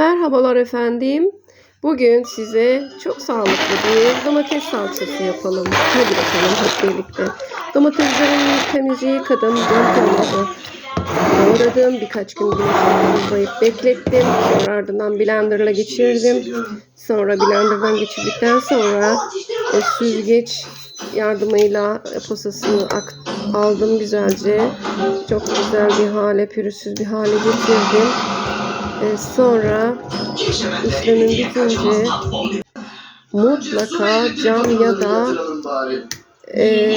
Merhabalar efendim. Bugün size çok sağlıklı bir domates salçası yapalım. Hadi bakalım hep birlikte. Domateslerimi temizce yıkadım. Olmadı. Doğradım. Birkaç gün güneşte uzayıp beklettim. Sonra ardından blenderla geçirdim. Sonra blenderdan geçirdikten sonra e, süzgeç yardımıyla e, posasını aldım güzelce. Çok güzel bir hale, pürüzsüz bir hale getirdim. E, sonra işlemin bitince mutlaka cam ya da e,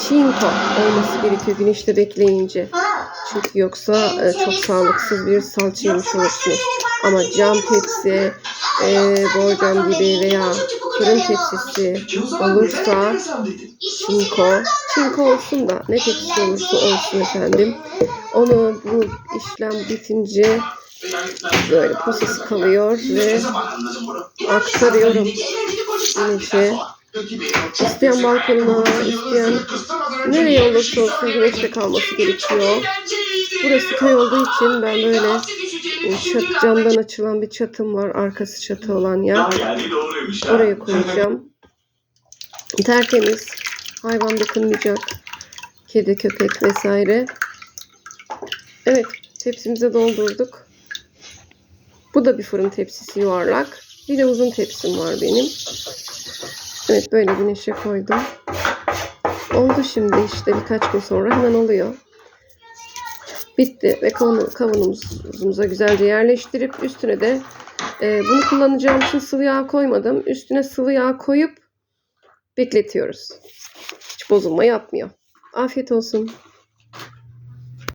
çinko olması gerekiyor güneşte bekleyince. Çünkü yoksa e, çok sağlıksız bir salça yemiş olursunuz. Ama cam tepsi, e, borcam gibi veya fırın tepsisi olursa çinko, çinko olsun da ne tepsi olursa olsun efendim. Onu bu işlem bitince böyle posası kalıyor ve aktarıyorum güneşe. İsteyen balkonuna, isteyen nereye olursa olsun güneşte kalması gerekiyor. Burası köy olduğu için ben böyle çat, camdan açılan bir çatım var. Arkası çatı olan yer. Oraya koyacağım. Tertemiz. Hayvan dokunmayacak. Kedi, köpek vesaire. Evet. Tepsimize doldurduk. Bu da bir fırın tepsisi yuvarlak. Bir de uzun tepsim var benim. Evet böyle güneşe koydum. Oldu şimdi işte birkaç gün sonra hemen oluyor. Bitti ve kavanozunuza güzelce yerleştirip üstüne de e, bunu kullanacağım için sıvı yağ koymadım. Üstüne sıvı yağ koyup bekletiyoruz. Hiç bozulma yapmıyor. Afiyet olsun.